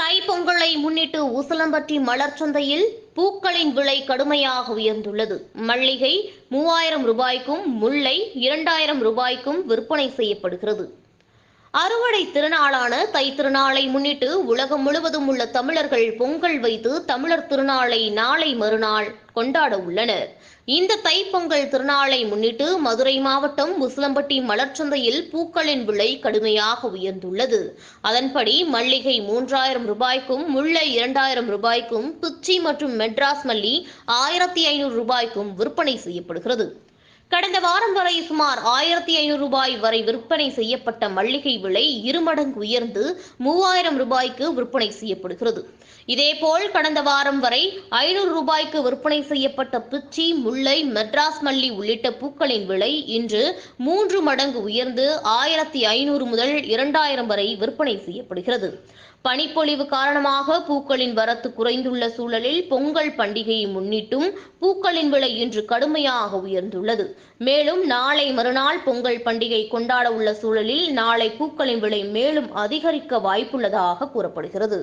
தைப்பொங்கலை முன்னிட்டு உசிலம்பட்டி மலர் சந்தையில் பூக்களின் விலை கடுமையாக உயர்ந்துள்ளது. மல்லிகை மூவாயிரம் ரூபாய்க்கும் முல்லை இரண்டாயிரம் ரூபாய்க்கும் விற்பனை செய்யப்படுகிறது. அறுவடை திருநாளான தை திருநாளை முன்னிட்டு உலகம் முழுவதும் உள்ள தமிழர்கள் பொங்கல் வைத்து தமிழர் திருநாளை நாளை மறுநாள் கொண்டாட உள்ளனர். இந்த தைப்பொங்கல் திருநாளை முன்னிட்டு மதுரை மாவட்டம் முஸ்லம்பட்டி மலர்ச்சந்தையில் பூக்களின் விலை கடுமையாக உயர்ந்துள்ளது. அதன்படி மல்லிகை மூன்றாயிரம் ரூபாய்க்கும் முல்லை இரண்டாயிரம் ரூபாய்க்கும் துச்சி மற்றும் மெட்ராஸ் மல்லி ஆயிரத்தி ஐநூறு ரூபாய்க்கும் விற்பனை செய்யப்படுகிறது. கடந்த வாரம் வரை சுமார் ஆயிரத்தி ஐநூறு ரூபாய் வரை விற்பனை செய்யப்பட்ட மல்லிகை விலை இருமடங்கு உயர்ந்து மூவாயிரம் ரூபாய்க்கு விற்பனை செய்யப்படுகிறது. இதேபோல் கடந்த வாரம் வரை ஐநூறு ரூபாய்க்கு விற்பனை செய்யப்பட்ட பிச்சி முல்லை மெட்ராஸ் மல்லி உள்ளிட்ட பூக்களின் விலை இன்று மூன்று மடங்கு உயர்ந்து ஆயிரத்தி ஐநூறு முதல் இரண்டாயிரம் வரை விற்பனை செய்யப்படுகிறது. பனிப்பொழிவு காரணமாக பூக்களின் வரத்து குறைந்துள்ள சூழலில் பொங்கல் பண்டிகையை முன்னிட்டும் பூக்களின் விலை இன்று கடுமையாக உயர்ந்துள்ளது. மேலும் நாளை மறுநாள் பொங்கல் பண்டிகை கொண்டாட உள்ள சூழலில் நாளை பூக்களின் விலை மேலும் அதிகரிக்க வாய்ப்புள்ளதாக கூறப்படுகிறது.